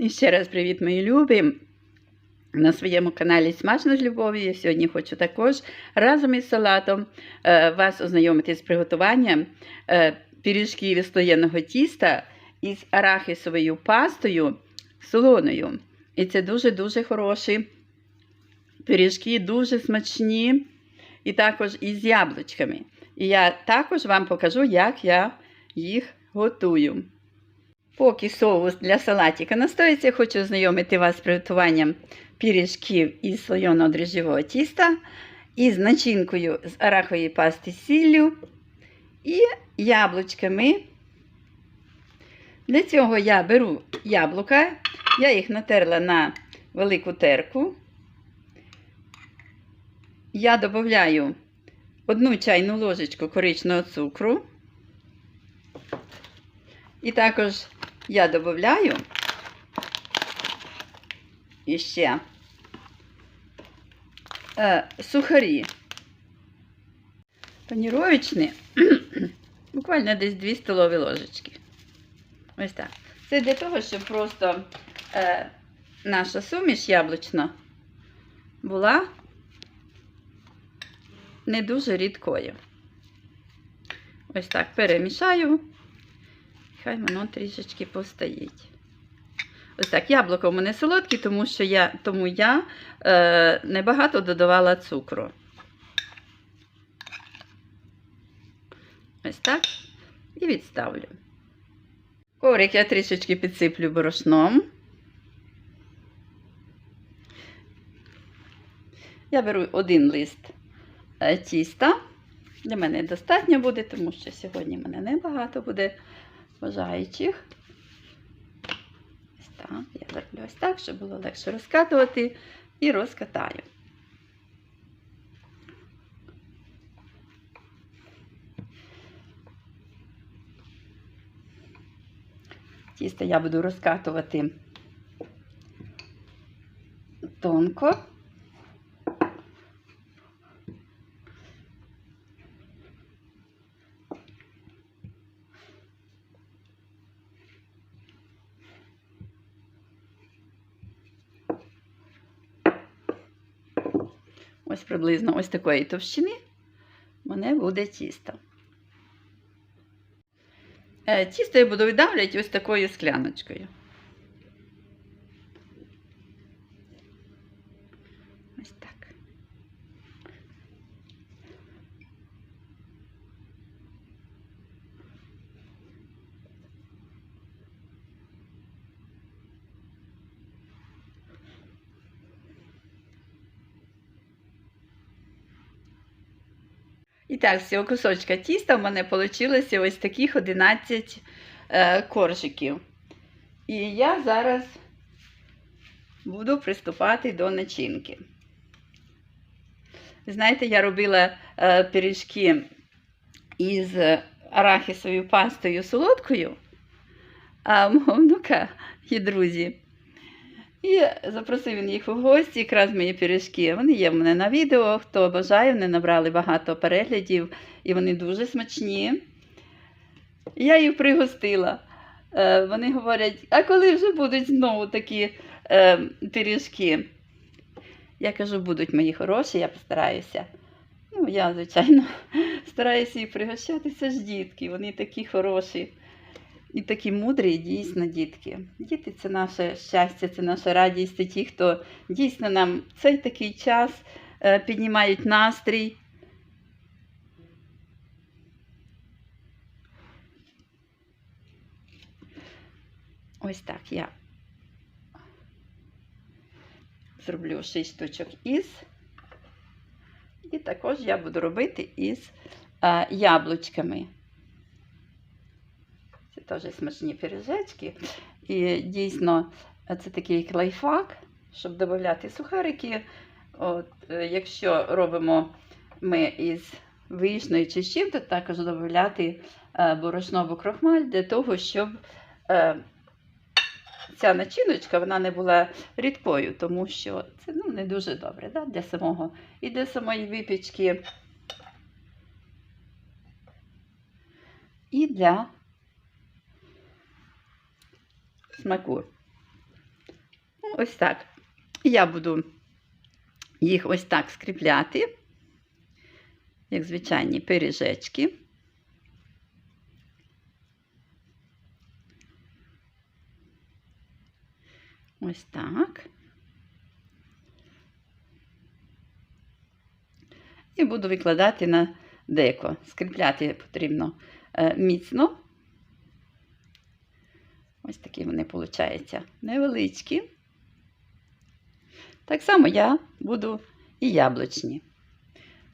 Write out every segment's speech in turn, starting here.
І ще раз привіт, мої любі! На своєму каналі Смачно з любов'ю. Я сьогодні хочу також разом із салатом е, вас ознайомити з приготуванням е, пиріжків із слоєного тіста із арахісовою пастою солоною. І це дуже-дуже хороші пиріжки, дуже смачні, і також із яблучками. І я також вам покажу, як я їх готую. Поки соус для салатика настоїться, хочу ознайомити вас з приготуванням пиріжків із слоєного дріжджового тіста, із начинкою з арахової пасти з сіллю і яблучками. Для цього я беру яблука, я їх натерла на велику терку. Я додаю одну чайну ложечку коричного цукру. І також я додаю іще е, сухарі. Паніровичні, буквально десь 2 столові ложечки. Ось так. Це для того, щоб просто е, наша суміш яблучна була не дуже рідкою. Ось так перемішаю. Хай воно трішечки постоїть. Ось так, яблуко в мене солодкі, тому що я тому я е, небагато додавала цукру. Ось так. І відставлю. Коврик я трішечки підсиплю борошном. Я беру один лист е, тіста. Для мене достатньо буде, тому що сьогодні мене небагато буде бажаючих. Ось так, я зроблю ось так, щоб було легше розкатувати і розкатаю. Тісто я буду розкатувати тонко. Ось приблизно ось такої товщини мене буде тісто. Е, Тісто я буду видавлювати ось такою скляночкою. Ось так. І так, з цього кусочка тіста в мене вийшло ось таких 11 е, коржиків. І я зараз буду приступати до начинки. Знаєте, я робила е, пиріжки із арахісовою пастою солодкою, а мого внука є друзі. І запросив він їх у гості, якраз мої пиріжки. Вони є в мене на відео. Хто бажає, вони набрали багато переглядів, і вони дуже смачні. Я їх пригостила. Е, Вони говорять, а коли вже будуть знову такі е, пиріжки? Я кажу, будуть мої хороші, я постараюся. Ну, я, звичайно, стараюся їх пригощатися ж дітки, вони такі хороші. І такі мудрі, дійсно, дітки. Діти це наше щастя, це наша радість, це ті, хто дійсно нам цей такий час е, піднімають настрій. Ось так я зроблю 6 штучок із. І також я буду робити із е, яблучками. Теж смачні пиріжечки. І дійсно це такий лайфхак, щоб додати сухарики. От, е, Якщо робимо ми із вишнею чи чим, то також додати е, борошнову крохмаль для того, щоб е, ця начиночка вона не була рідкою, тому що це ну, не дуже добре да, для самого і для самої випічки, і для смаку. Ну, ось так. Я буду їх ось так скріпляти, як звичайні пиріжечки. Ось так. І буду викладати на деко. Скріпляти потрібно е, міцно. Ось такі вони, виходять, невеличкі. Так само я буду і яблучні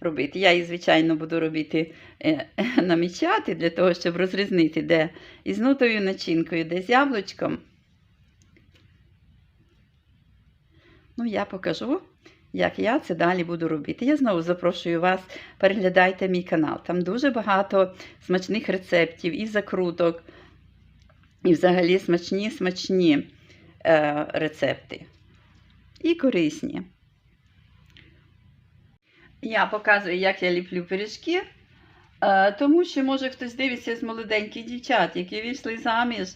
робити. Я їх, звичайно, буду робити е, намічати для того, щоб розрізнити, де із нутовою начинкою, де з яблучком. Ну, я покажу, як я це далі буду робити. Я знову запрошую вас, переглядайте мій канал. Там дуже багато смачних рецептів і закруток, і взагалі смачні смачні е, рецепти. І корисні. Я показую, як я ліплю пиріжки, е, тому що, може, хтось дивиться з молоденьких дівчат, які вийшли заміж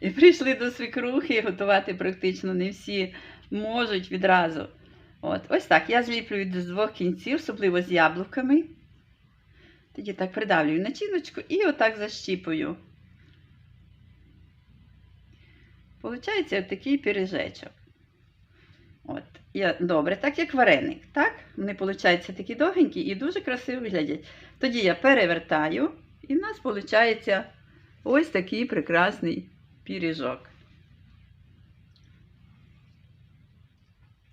і прийшли до свекрухи готувати практично не всі можуть відразу. От, Ось так. Я зліплюю з двох кінців, особливо з яблуками. Тоді так придавлюю начиночку і отак защіпую. Получається такий пиріжечок. От, я, Добре, так як вареник. Так? Вони, виходять, такі довгенькі і дуже красиво виглядять. Тоді я перевертаю, і в нас виходить ось такий прекрасний пиріжок.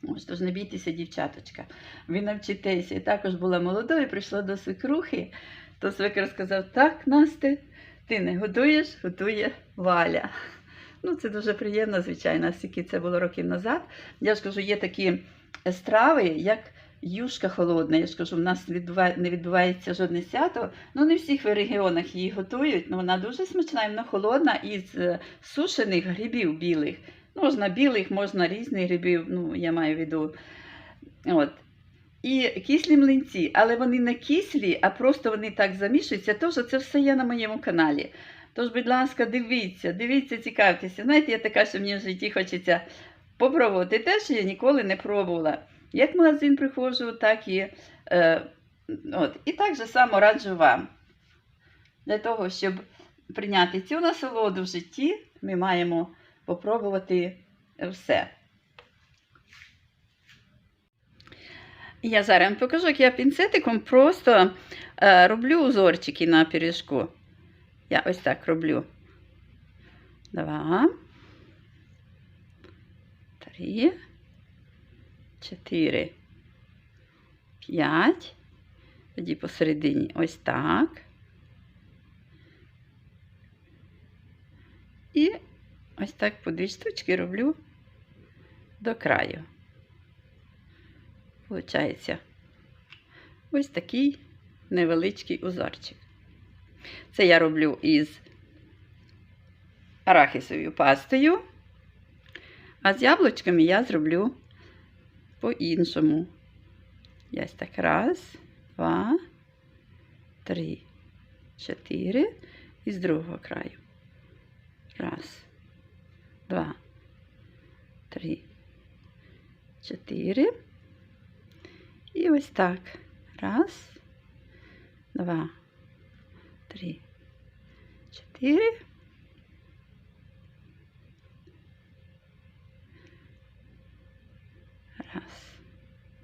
Ось, тож не бійтеся, дівчаточка. Ви навчитеся. І також була молодою, прийшла до свекрухи, то свекр сказав: так, Насте, ти не годуєш, готує Валя. Ну, це дуже приємно, звичайно, скільки це було років назад. Я ж кажу, є такі страви, як юшка холодна. Я ж кажу, в нас не відбувається жодне свято. Ну, не в всіх регіонах її готують, але вона дуже смачна і вона холодна із е, сушених грибів білих. Можна білих, можна різних грибів, ну, я маю в виду. От. І кислі млинці, але вони не кислі, а просто вони так замішуються. Тож це все є на моєму каналі. Тож, будь ласка, дивіться, дивіться, цікавтеся. Знаєте, я така, що мені в житті хочеться попробувати те, що я ніколи не пробувала. Як в магазин приходжу, так і е, от. І так же само раджу вам. Для того, щоб прийняти цю насолоду в житті, ми маємо попробувати все. Я зараз вам покажу, як я пінцетиком просто е, роблю узорчики на пиріжку. Я ось так роблю. Два, три, чотири, п'ять. Тоді посередині ось так. І ось так по дві штучки роблю до краю. Получається ось такий невеличкий узорчик. Це я роблю із арахісовою пастою, а з яблучками я зроблю по-іншому. Я так раз, два, три, чотири і з другого краю. Раз, два, три, чотири. І ось так. Раз, два, три, чотири. Раз,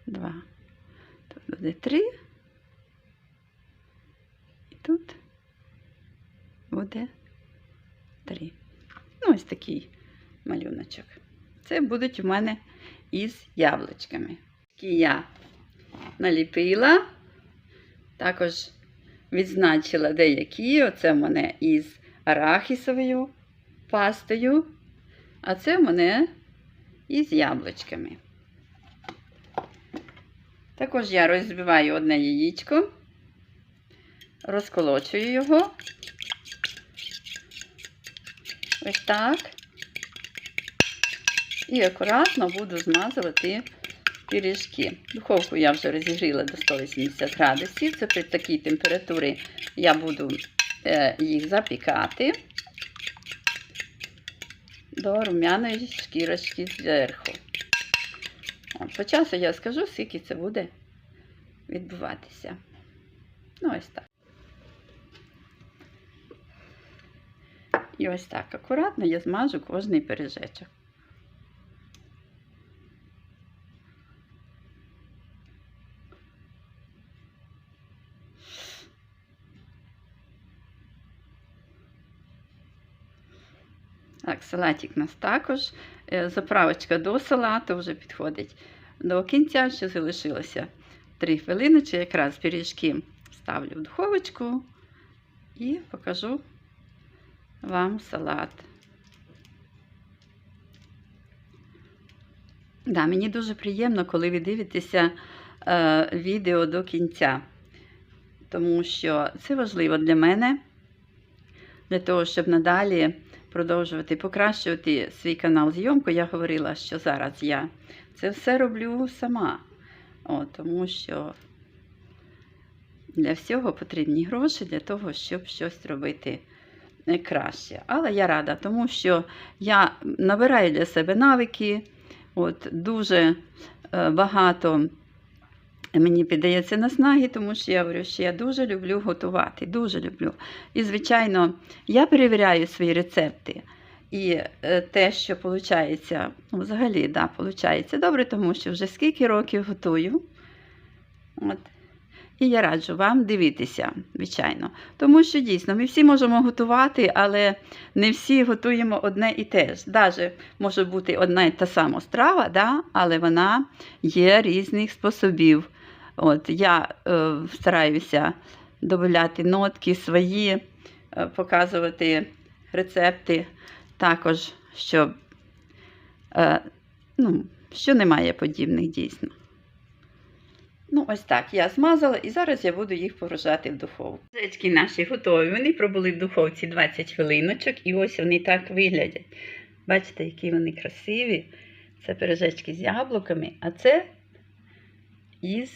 два. Тут буде три. І тут буде три. Ну, ось такий малюночок. Це будуть у мене із яблучками. Які я наліпила. Також відзначила деякі. Оце мене із арахісовою пастою, а це мене із яблучками. Також я розбиваю одне яєчко, розколочую його. Ось так. І акуратно буду змазувати пиріжки. Духовку я вже розігріла до 180 градусів. Це при такій температурі я буду е, їх запікати до рум'яної шкірочки зверху. По часу я скажу, скільки це буде відбуватися. Ну, ось так. І ось так акуратно я змажу кожний пиріжечок. Так, салатик у нас також. Е, Заправочка до салату вже підходить до кінця, ще залишилося 3 хвилиночки. Якраз пиріжки ставлю в духовочку і покажу вам салат. Да, мені дуже приємно, коли ви дивитеся е, відео до кінця, тому що це важливо для мене, для того, щоб надалі продовжувати покращувати свій канал зйомку. Я говорила, що зараз я це все роблю сама, О, тому що для всього потрібні гроші для того, щоб щось робити краще. Але я рада, тому що я набираю для себе навики. От, дуже е, багато мені піддається наснаги, тому що я говорю, що я дуже люблю готувати. Дуже люблю. І, звичайно, я перевіряю свої рецепти. І е, те, що виходить, ну, взагалі, да, виходить добре, тому що вже скільки років готую. От. І я раджу вам дивитися, звичайно. Тому що дійсно ми всі можемо готувати, але не всі готуємо одне і те ж. Даже може бути одна і та сама страва, да? але вона є різних способів. От, я е, стараюся додати нотки свої, е, показувати рецепти, також, щоб е, ну, що немає подібних дійсно. Ну, ось так я змазала і зараз я буду їх погружати в духовку. Пиріжечки наші готові. Вони пробули в духовці 20 хвилиночок, і ось вони так виглядять. Бачите, які вони красиві. Це пиріжечки з яблуками, а це із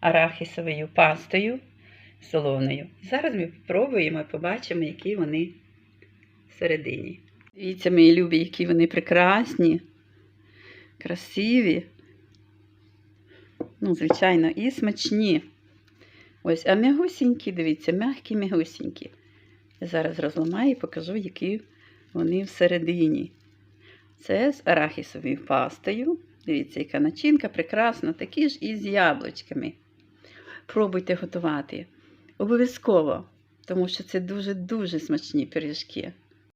арахісовою пастою солоною. Зараз ми спробуємо і побачимо, які вони всередині. Дивіться, мої любі, які вони прекрасні, красиві. Ну, звичайно, і смачні. Ось, а м'ягусінькі, дивіться, м'які м'ягусінькі. Я зараз розламаю і покажу, які вони всередині. Це з арахісовою пастою. Дивіться, яка начинка прекрасна, такі ж і з яблучками. Пробуйте готувати. Обов'язково, тому що це дуже-дуже смачні пиріжки.